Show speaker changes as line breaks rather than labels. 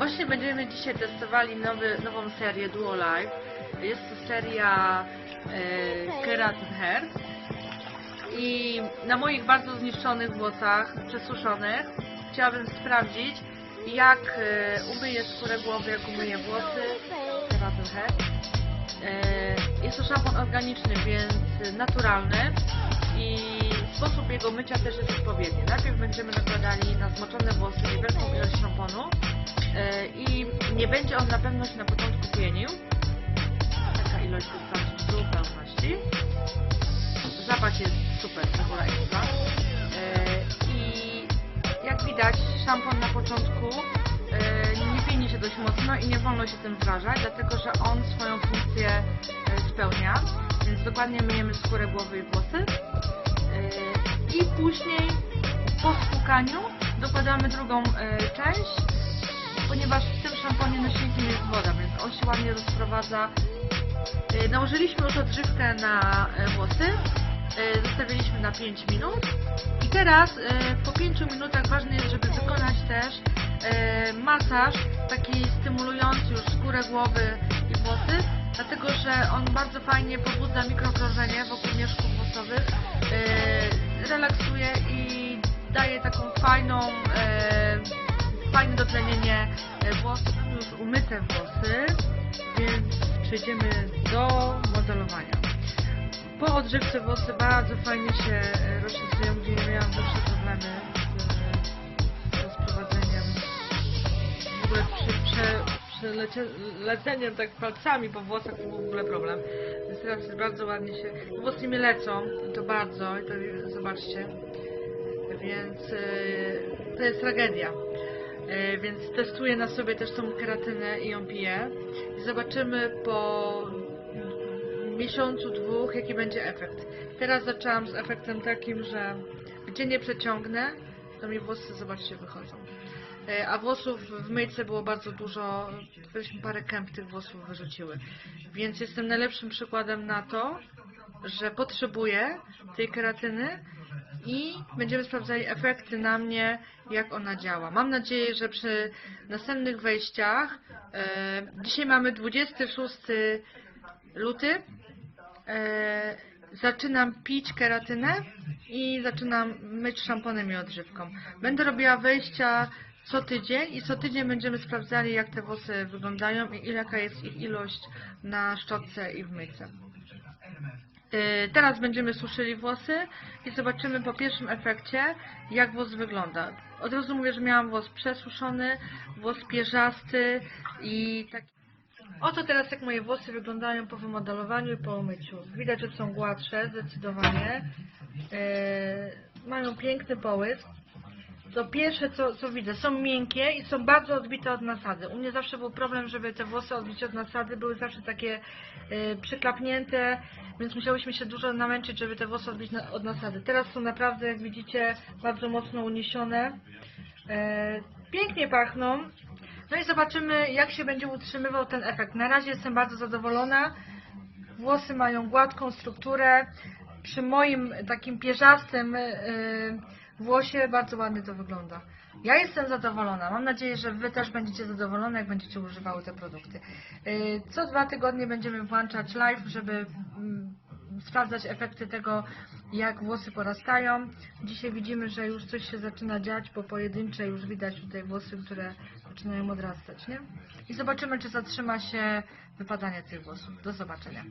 Właśnie będziemy dzisiaj testowali nowy, nową serię Duo Life. Jest to seria e, Keratin Hair. I na moich bardzo zniszczonych włosach, przesuszonych, chciałabym sprawdzić, jak e, umyję skórę głowy, jak umyję włosy. Keratin Hair. E, jest to szampon organiczny, więc naturalny i sposób jego mycia też jest odpowiedni. Najpierw będziemy nakładali na zmoczone włosy niewielką ilość szamponu nie będzie on na pewno się na początku pienił. Taka ilość wystarczy w zupełności. Zapach jest super, w. E, I jak widać, szampon na początku e, nie pieni się dość mocno i nie wolno się tym zrażać, dlatego że on swoją funkcję e, spełnia. Więc dokładnie myjemy skórę głowy i włosy. I później po spłukaniu dokładamy drugą część, ponieważ w tym szamponie nośnikiem jest woda, więc on się ładnie rozprowadza. E, Nałożyliśmy już odżywkę na e, włosy, e, zostawiliśmy na 5 minut i teraz po 5 minutach ważne jest, żeby wykonać też masaż taki stymulujący już skórę głowy i włosy, dlatego że on bardzo fajnie pobudza mikrokrążenie wokół mieszków włosowych, relaksuje i daje taką fajną, fajne dotlenienie e, włosów, Mam już umyte włosy, więc przejdziemy do modelowania. Po odżywce włosy bardzo fajnie się e, rozczesują, gdzie ja miałam zawsze problemy z e, rozprowadzeniem. W ogóle przy prze, przeleceniem tak palcami po włosach to był w ogóle problem. Więc teraz jest bardzo ładnie się... Włosy mi lecą, to bardzo, i to zobaczcie. Więc e, to jest tragedia. E, Więc testuję na sobie też tą keratynę i ją piję. I zobaczymy po miesiącu, dwóch, jaki będzie efekt. Teraz zaczęłam z efektem takim, że gdzie nie przeciągnę, to mi włosy, zobaczcie, wychodzą. E, A włosów w myjce było bardzo dużo, weźmy parę kęp tych włosów wyrzuciły. Więc jestem najlepszym przykładem na to, że potrzebuję tej keratyny i będziemy sprawdzali efekty na mnie, jak ona działa. Mam nadzieję, że przy następnych wejściach, e, dzisiaj mamy 26 luty, e, zaczynam pić keratynę i zaczynam myć szamponem i odżywką. Będę robiła wejścia co tydzień i co tydzień będziemy sprawdzali, jak te włosy wyglądają i jaka jest ich ilość na szczotce i w myjce. E, Teraz będziemy suszyli włosy i zobaczymy po pierwszym efekcie, jak włos wygląda. Od razu mówię, że miałam włos przesuszony, włos pierzasty i taki. Oto teraz jak moje włosy wyglądają po wymodelowaniu i po umyciu. Widać, że są gładsze, zdecydowanie. E, mają piękny połysk. To pierwsze, co, co widzę, są miękkie i są bardzo odbite od nasady. U mnie zawsze był problem, żeby te włosy odbić od nasady były zawsze takie e, przyklapnięte, więc musiałyśmy się dużo namęczyć, żeby te włosy odbić na, od nasady. Teraz są naprawdę, jak widzicie, bardzo mocno uniesione. E, pięknie pachną. No i zobaczymy, jak się będzie utrzymywał ten efekt. Na razie jestem bardzo zadowolona. Włosy mają gładką strukturę. Przy moim takim pierzastym yy, włosie bardzo ładnie to wygląda. Ja jestem zadowolona. Mam nadzieję, że Wy też będziecie zadowolone, jak będziecie używały te produkty. Yy, Co dwa tygodnie będziemy włączać live, żeby mm, sprawdzać efekty tego, jak włosy porastają. Dzisiaj widzimy, że już coś się zaczyna dziać, bo pojedyncze już widać tutaj włosy, które zaczynają odrastać, nie? I zobaczymy, czy zatrzyma się wypadanie tych włosów. Do zobaczenia.